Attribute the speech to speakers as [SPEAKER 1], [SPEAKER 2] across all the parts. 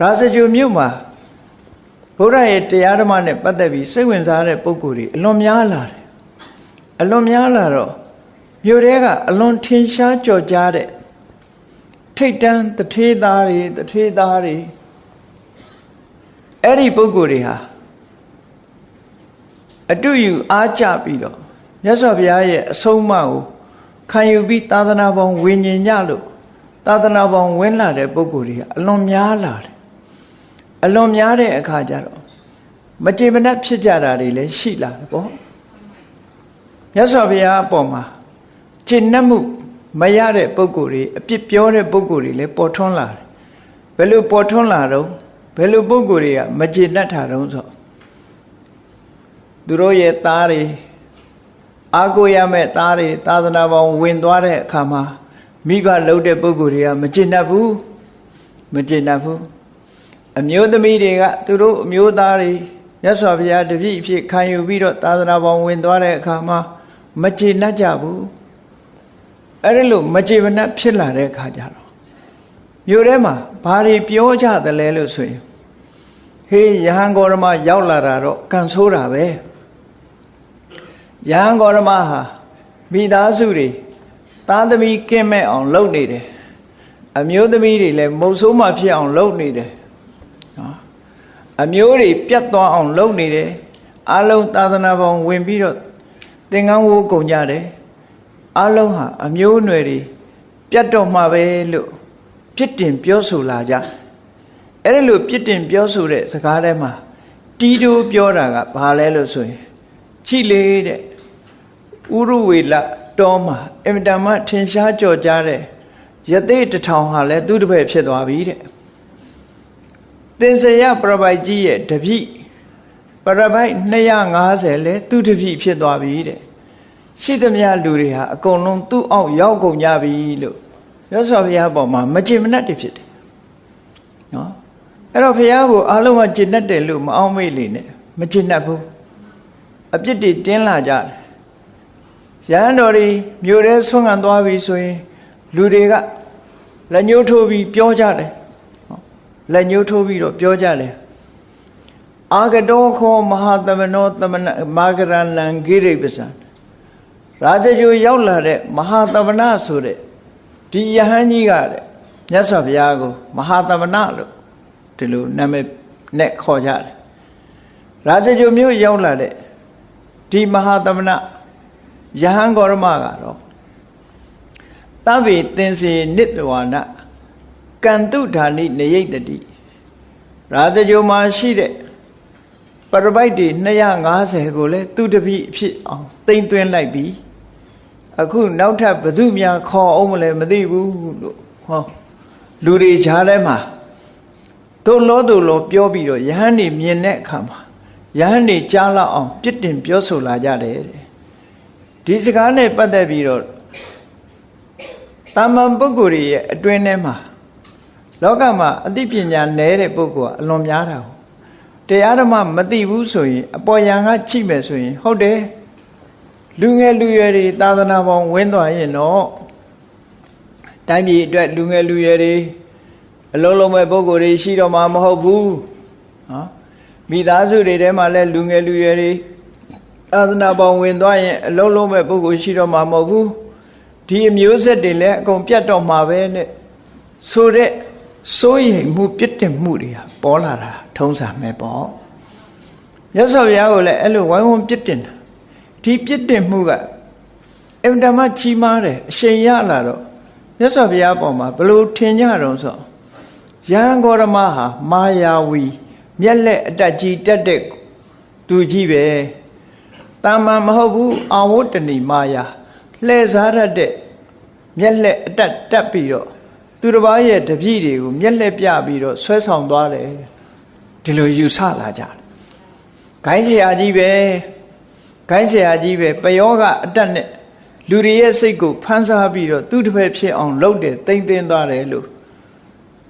[SPEAKER 1] ရာဇဂိုမြို့မှာဘုရားရဲ့တရားဓမ္မနဲ့ပတ်သက်ပြီးစိတ်ဝင်စားတဲ့ပုံကိုယ်တွေအလွန်များလာတယ်အလွန်များလာတော့မြို့ထဲကအလွန်ထင်ရှားကြော်ကြားတဲ့ထိတ်တန်းတထေးသားတွေတထေးသားတွေအဲ့ဒီပုံကိုယ်တွေဟာအတူယူအားကြပြီးတော့မြတ်စွာဘုရားရဲ့အဆုံးအမကိုခံယူပြီးသာသနာပေါင်းဝิญဉ်ညလို့သာသနာပေါင်းဝင်လာတဲ့ပုံကိုယ်တွေကအလွန်များလာတယ် အလွန်များတဲ့အခါကျတော့မကြေမနက်ဖြစ်ကြတာတွေလည်းရှိလာတယ်ပေါ့မြတ်စွာဘုရားအပေါ်မှာကျင့်နှက်မှုမရတဲ့ပုံကိုယ်တွေအပြစ်ပြောတဲ့ပုံကိုယ်တွေလည်းပေါ်ထွန်းလာတယ်ဘယ်လိုပေါ်ထွန်းလာတော့ဘယ်လိုပုံကိုယ်တွေကမကျေနပ်တာတုံးဆိုသူတို့ရဲ့သားတွေအာကိုရမဲ့သားတွေသာသနာပေါင်းဝင်သွားတဲ့အခါမှာမိဘလှုပ်တဲ့ပုံကိုယ်တွေကမကျေနပ်ဘူးမကျေနပ်ဘူး အမျိုးသမီးတွေကသူတို့အမျိုးသားတွေမြတ်စွာဘုရားတပည့်အဖြစ်ခံယူပြီးတော့သာသနာပေါင်းဝင်သွားတဲ့အခါမှာမကျေနပ်ကြဘူးအဲ့ဒီလိုမကျေမနပ်ဖြစ်လာတဲ့အခါကျတော့မြို့ထဲမှာဘာတွေပြောကြသလဲလို့ဆိုရင်ဟေးယဟန်ဂေါရမရောက်လာတာတော့ကန်ဆိုးတာပဲယဟန်ဂေါရမဟာမိသားစုတွေသားသမီးကင်းမဲ့အောင် လုပ်နေတယ်အမျိုးသမီးတွေလည်းမုတ်ဆိုးမှဖြစ်အောင်လုပ်နေတယ်နော် အမျိုးတွေပြတ်သွားအောင်လုပ်နေတယ်အလုံးသာသနာပေါင်းဝင်ပြီးတော့သင်္ကန်းဝိုးကုန်ကြတယ်အလုံးဟာအမျိုးအနွယ်တွေပြတ်တော့မှပဲလို့ပြစ်တင်ပြောဆိုလာကြအဲ့ဒီလိုပြစ်တင်ပြောဆိုတဲ့စကားထဲမှာတီးတိုးပြောတာကဘာလဲလို့ဆိုရင်ချိလေတဲ့ဥရဝေလတောမှာအင်မတန်မှထင်ရှားကြော်ကြားတဲ့ယသိတထောင်ဟာလည်းသူ့တပည့်ဖြစ်သွားပြီတဲ့ သင်္စရပရပိုက်ကြီးရဲ့တပိပရပိုက်250လဲသူ့တပိဖြစ်သွားပြီတဲ့ရှိသမျှလူတွေဟာအကုန်လုံးသူ့အောက်ရောက်ကုန်ကြပြီလို့ရသော်ဘုရားပေါ်မှာမကြင်မနှက်တွေဖြစ်တယ်နော်အဲ့တော့ဘုရားကိုအားလုံးကကျင့်တတ်တယ်လို့မအောင်မေ့လေနဲ့မကျင့်တတ်ဘူးအပြစ်တွေတင်းလာကြတယ်ရဟန်းတော်တွေမြို့ထဲဆွမ်းခံသွားပြီဆိုရင် လူတွေကလက်ညှိုးထိုးပြီးပြောကြတယ် လက်ညှိုးထိုးပြီးတော့ပြောကြတယ်အာဂတောခောမဟာသမနောသမနမာဂရလံဂိရိပဇံရာဇဂျိုရောက်လာတဲ့မဟာသမဏဆိုတဲ့ဒီယဟန်ကြီးကတဲ့မြတ်စွာဘုရားကိုမဟာသမဏလို့ဒီလိုနာမည်နဲ့ခေါ်ကြတယ်ရာဇဂျိုမြို့ရောက်လာတဲ့ဒီမဟာသမဏယဟန်ဂေါရမကတော့တဗ္ဗေသင်္စေနိတဝါန ကန္တုဓာနိနယိတတိရာဇဂျိုမှာရှိတဲ့ပရပိုက်တွေ250ကိုလည်းသူတပိအဖြစ်အောင်တိမ့်သွင်းလိုက်ပြီးအခုနောက်ထပ်ဘသူများခေါ်အောင်မလဲမသိဘူးလို့ဟောလူတွေခြားထဲမှာတို့လောတို့လောပြောပြီးတော့ယဟန်နေမြင်တဲ့အခါမှာယဟန်နေကြားလောက်အောင်ပြစ်တင်ပြောဆိုလာကြတယ်တဲ့ဒီစကားနဲ့ပတ်သက်ပြီးတော့တာမန်ပုဂ္ဂိုလ်ရဲ့အတွင်းထဲမှာ လောကမှာအသိပညာနည်းတဲ့ပုဂ္ဂိုလ်ကအလွန်များတာကိုတရားဓမ္မမသိဘူးဆိုရင်အပေါ်ယံကချိမယ်ဆိုရင်ဟုတ်တယ်လူငယ်လူရွယ်တွေသာသနာပေါင်းဝင်းသွားရင်တော့တိုင်းပြည်အတွက်လူငယ်လူရွယ်တွေအလုံးလုံးမဲ့ပုဂ္ဂိုလ်တွေရှိတော့မှာမဟုတ်ဘူးနော်မိသားစုတွေထဲမှာလည်းလူငယ်လူရွယ်တွေသာသနာပေါင်းဝင်သွားရင်အလုံးလုံးမဲ့ပုဂ္ဂိုလ်ရှိတော့မှာမဟုတ်ဘူးဒီအမျိုးဆက်တွေလည်းအကုန်ပြတ်တော့မှာပဲနဲ့ဆိုတဲ့ စိုးရိမ်မှုပြစ်တင်မှုတွေဟာပေါ်လာတာထုံးစံပဲပေါ့မြတ်စွာဘုရားကိုလည်းအဲ့လိုဝိုင်းဝန်းပြစ်တင်တာဒီပြစ်တင်မှုကအင်တမချီးမားတယ်အရှင်ရလာတော့မြတ်စွာဘုရားပေါ်မှာဘလို့ထင်ကြတော့ဆိုရဟန်းဂေါရမဟာမာယာဝီမျက်လက်အတက်ကြီးတက်တဲ့သူကြီးပဲတာမန်မဟုတ်ဘူးအာဝတ္တဏီမာယာလှည့်စားရတဲ့မျက်လက်အတက်တက်ပြီးတော့ သူတစ်ပါးရဲ့တပည့်တွေကိုမျက်လက်ပြပြီးတော့ဆွဲဆောင်သွားတယ်ဒီလိုယူဆလာကြတယ်ဂိုင်းဆရာကြီးပဲဂိုင်းဆရာကြီးပဲပယောကအတက်နဲ့လူတွေရဲ့စိတ်ကိုဖန်ဆားပြီးတော့သူ့တစ်ဖက်ဖြစ်အောင်လုပ်တယ်တိမ့်သိမ်းသွားတယ်လို့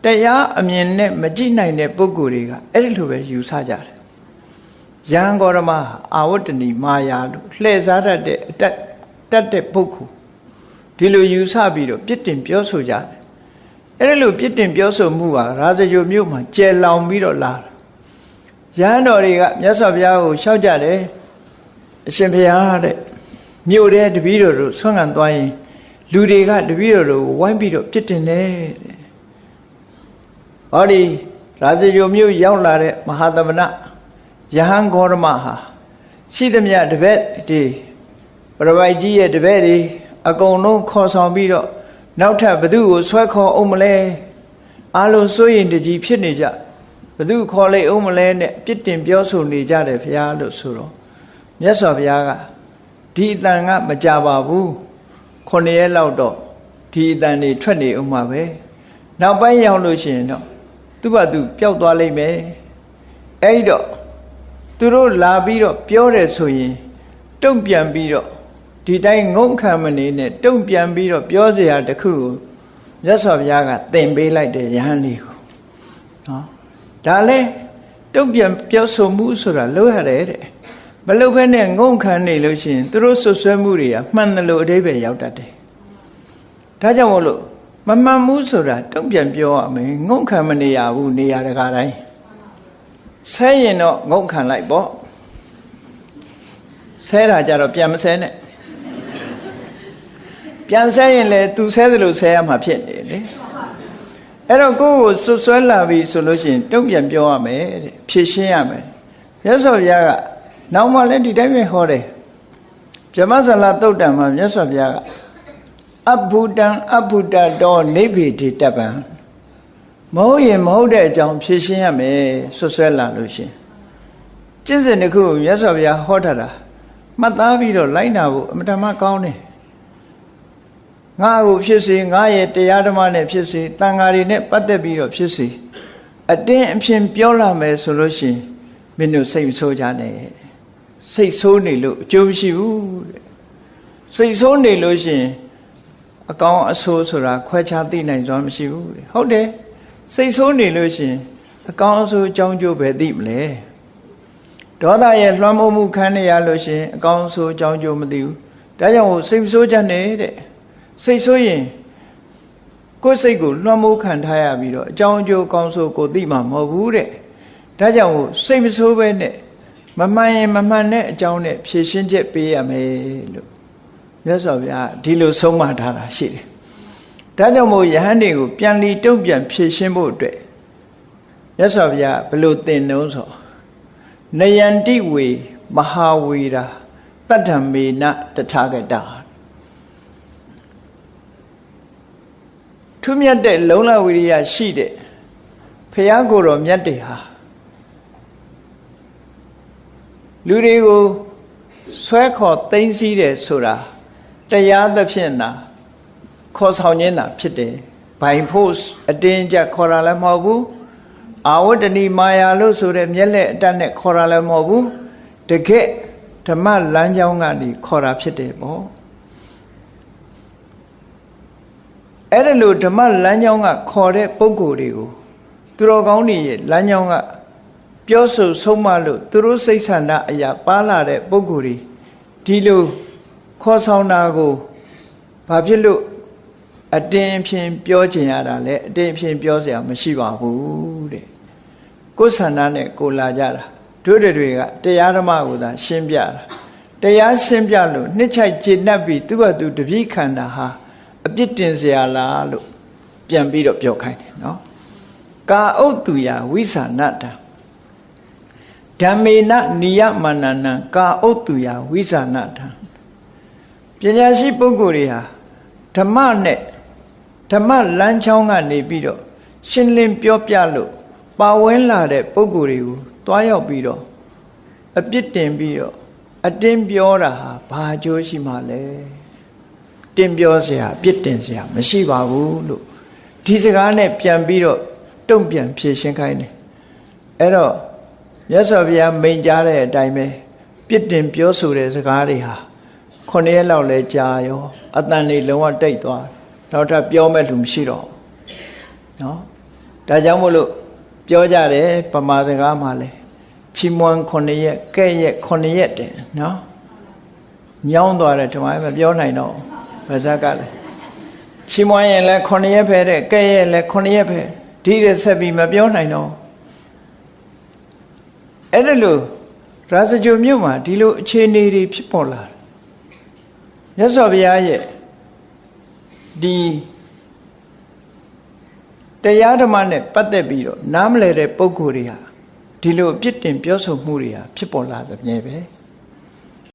[SPEAKER 1] တရားအမြင်နဲ့မကြည့်နိုင်တဲ့ပုဂ္ဂိုလ်တွေကအဲ့ဒီလိုပဲယူဆကြတယ်ယံဂေါရမအာဝတ္တဏီမာယာလို့လှည့်စားတတ်တဲ့အတက်တက်တဲ့ပုဂ္ဂိုလ်ဒီလိုယူဆပြီးတော့ပြစ်တင်ပြောဆိုကြတယ် အဲ့ဒါလို့ပြစ်တင်ပြောဆိုမှုဟာရာဇဂိုမြို့မှာကျယ်လောင်ပြီးတော့လာရဟန်းတော်တွေကမြတ်စွာဘုရားကိုရှောက်ကြတယ်အရှင်ဘုရားတဲ့မြို့တဲ့တပည့်တော်တို့ဆွမ်းခံသွားရင်လူတွေကတပည့်တော်တို့ဝိုင်းပြီးတော့ပြစ်တင်တယ်တဲ့ဟောဒီရာဇဂိုမြို့ရောက်လာတဲ့မဟာသမဏယဟန်ဂေါရမဟာရှိသမျှတပည့်ဒီပရပိုက်ကြီးရဲ့တပည့်တွေအကုန်လုံးခေါ်ဆောင်ပြီးတော့ နောက်ထပ်ဘသူကိုဆွဲခေါ်အောင်မလဲအလုံးစိုးရင်တကြီးဖြစ်နေကြဘသူခေါ်လိုက်အောင်မလဲနဲ့ပြစ်တင်ပြောဆိုနေကြတယ်ဘုရားလို့ဆိုတော့မြတ်စွာဘုရားကဒီအတန်ကမကြပါဘူးခုနှစ်ရက်လောက်တော့ဒီအတန်တွေထွက်နေအောင်မှာပဲနောက်ပိုင်းရောက်လို့ရှိရင်တော့သူ့ဘာသူပျောက်သွားလိမ့်မယ်အဲ့တော့သူတို့လာပြီးတော့ပြောတယ်ဆိုရင်တုံ့ပြန်ပြီးတော့ ဒီတိုင်းငုံခံမနေနဲ့တုံ့ပြန်ပြီးတော့ပြောစရာတခုကိုမြတ်စွာဘုရားကသင်ပေးလိုက်တဲ့ယဟန်လေးကိုနော်ဒါလဲတုံ့ပြန်ပြောဆိုမှုဆိုတာလုပ်ရတယ်တဲ့မလုပ်ဘဲနဲ့ငုံခံနေလို့ရှိရင်သူတို့ဆွဆွဲမှုတွေကမှန်တယ်လို့အတိပ္ပယ်ရောက်တတ်တယ်ဒါကြောင့်မို့လို့မမှန်ဘူးဆိုတာတုံ့ပြန်ပြောရမယ်ငုံခံမနေရဘူးနေရာတကာတိုင်းဆဲရင်တော့ငုံခံလိုက်ပေါ့ဆဲတာကြတော့ပြန်မဆဲနဲ့ ပြန်ဆဲရင်လေသူဆဲသလိုဆဲရမှာဖြစ်နေလေအဲ့တော့ကိုယ့်ကိုဆွဆွဲလာပြီဆိုလို့ရှိရင်တုံ့ပြန်ပြောရမယ်တဲ့ဖြည့်ရှင်းရမယ်မြတ်စွာဘုရားကနောက်မှလည်းဒီတိုင်းပဲဟောတယ်ဗြဟ္မစလာတုတ်တံမှာမြတ်စွာဘုရားကအဘုဒ္ဒံအဘုဒ္ဒတောနိဗ္ဗေတိတပံမဟုတ်ရင်မဟုတ်တဲ့အကြောင်းဖြည့်ရှင်းရမယ်ဆွဆွဲလာလို့ရှင်ကျင့်စဉ်တစ်ခုမြတ်စွာဘုရားဟောထားတာမှတ်သားပြီးတော့လိုက်နာဖို့အမတမကောင်းတယ် ငါ့ကိုဖြစ်စေငါရဲ့တရားဓမ္မနဲ့ဖြစ်စေတန်ဃာတွေနဲ့ပတ်သက်ပြီးတော့ဖြစ်စေအတင်းအဖြစ်ပြောလာမယ်ဆိုလို့ရှိရင်မင်းတို့စိတ်မဆိုးကြနဲ့စိတ်ဆိုးနေလို့အကျိုးမရှိဘူးတဲ့စိတ်ဆိုးနေလို့ရှိရင်အကောင်းအဆိုးဆိုတာခွဲခြားသိနိုင်စွာမရှိဘူးတဲ့ဟုတ်တယ်စိတ်ဆိုးနေလို့ရှိရင်အကောင်းအဆိုးအကြောင်းကျိုးပဲသိမလဲဒေါသရဲ့လွှမ်းမိုးမှုခံရလို့ရှိရင်အကောင်းအဆိုးအကြောင်းကျိုးမသိဘူးဒါကြောင့်စိတ်မဆိုးကြနဲ့တဲ့ စိတ်ဆိုးရင်ကိုယ်စိတ်ကိုလွှမ်းမိုးခံထားရပြီးတော့အကြောင်းအကျိုးကောင်းဆိုးကိုသိမှာမဟုတ်ဘူးတဲ့ဒါကြောင့်စိတ်မဆိုးပဲနဲ့မမှန်ရင်မမှန်တဲ့အကြောင်းနဲ့ဖြည့်ရှင်းချက်ပေးရမယ်လို့မြတ်စွာဘုရားဒီလိုဆုံးမထားတာရှိတယ်ဒါကြောင့်မို့ယဟန်တွေကိုပြန်လီတုံ့ပြန်ဖြည့်ရှင်းဖို့အတွက်မြတ်စွာဘုရားဘလို့သင်နှုံးဆိုနယန္တိဝေမဟာဝေရာတတ္ထမေနတထာဂတာ ထူးမြတ်တဲ့လုံလဝိရိယရှိတဲ့ဖះကိုယ်တော်မြတ်တွေဟာလူတွေကိုဆွဲခေါ်သိမ်းစည်းတယ်ဆိုတာတရားသဖြင့်သာခေါ်ဆောင်ခြင်းသာဖြစ်တယ်ဘိုင်ဖို့အတင်းကြခေါ်တာလည်းမဟုတ်ဘူးအာဝတ္တဏီမာယာလို့ဆိုတဲ့မျက်လက်အတတ်နဲ့ခေါ်တာလည်းမဟုတ်ဘူးတကယ်ဓမ္မလမ်းကြောင်းကနေခေါ်တာဖြစ်တယ်ပေါ့ အဲ့ဒါလို့ဓမ္မလမ်းကြောင်းကခေါ်တဲ့ပုံကိုယ်တွေကိုသူတော်ကောင်းတွေရဲ့လမ်းကြောင်းကပြောဆိုဆုံးမလို့သူတို့စိတ်ဆန္ဒအရာပါလာတဲ့ပုံကိုယ်တွေဒီလိုခေါ်ဆောင်တာကိုဘာဖြစ်လို့အတင်းဖြင့်ပြောချင်ရတာလဲအတင်းဖြင့်ပြောเสียမရှိပါဘူးတဲ့ကိုယ်ဆန္ဒနဲ့ကိုလာကြတာတို့တွေကတရားဓမ္မကိုသာရှင်းပြတာတရားရှင်းပြလို့နှစ်ချိုက်ကျေနပ်ပြီးသူ့ဘာသူတပြိခန္ဓာဟာ အပြစ်တင်စရာလားလို့ပြန်ပြီးတော့ပြောခိုင်းတယ်နော်ကာဥတ္တူယဝိသနာတာဓမ္မေနနိယမနနံကာဥတ္တူယဝိသနာတာပညာရှိပုဂ္ဂိုလ်တွေဟာဓမ္မနဲ့ဓမ္မလမ်းချောင်းကနေပြီးတော့ရှင်းလင်းပြောပြလို့ပါဝင်လာတဲ့ပုဂ္ဂိုလ်တွေကိုတွားရောက်ပြီးတော့အပြစ်တင်ပြီးတော့အတင်းပြောတာဟာဘာအကျိုးရှိမှလဲ တင်ပြောเสียအပြစ်တင်เสียမရှိပါဘူးလို့ဒီစကားနဲ့ပြန်ပြီးတော့တုံ့ပြန်ဖြေရှင်းခိုင်းတယ်အဲ့တော့မြတ်စွာဘုရားမိန်ကြားတဲ့အတိုင်းပဲပြစ်တင်ပြောဆိုတဲ့စကားတွေဟာခုနှစ်ရက်လောက်လဲကြာရောအတန်တွေလုံးဝတိတ်သွားနောက်ထပ်ပြောမဲ့လူမရှိတော့နော်ဒါကြောင့်မို့လို့ပြောကြတယ်ပမာစကားမှာလဲချီမွန်ခုနှစ်ရက်ကဲ့ရက်ခုနှစ်ရက်တယ်နော်ညောင်းသွားတယ်ဒီမှာမပြောနိုင်တော့ ဗဇက်ကလည်းချချီးမွမ်းရင်လည်း9ရက်ပဲတဲ့ကဲ့ရဲ့လည်း9ရက်ပဲဒီရဆက်ပြီးမပြောနိုင်တော့အဲ့ဒါလို့ရာဇဂိုမြို့မှာဒီလိုအခြေအနေတွေဖြစ်ပေါ်လာတယ်မြတ်စွာဘုရားရဲ့ဒီတရားဓမ္မနဲ့ပတ်သက်ပြီးတော့နားမလည်တဲ့ပုံကိုယ်တွေဟာဒီလိုအပြစ်တင်ပြောဆိုမှုတွေဟာဖြစ်ပေါ်လာတယ်မြဲပဲ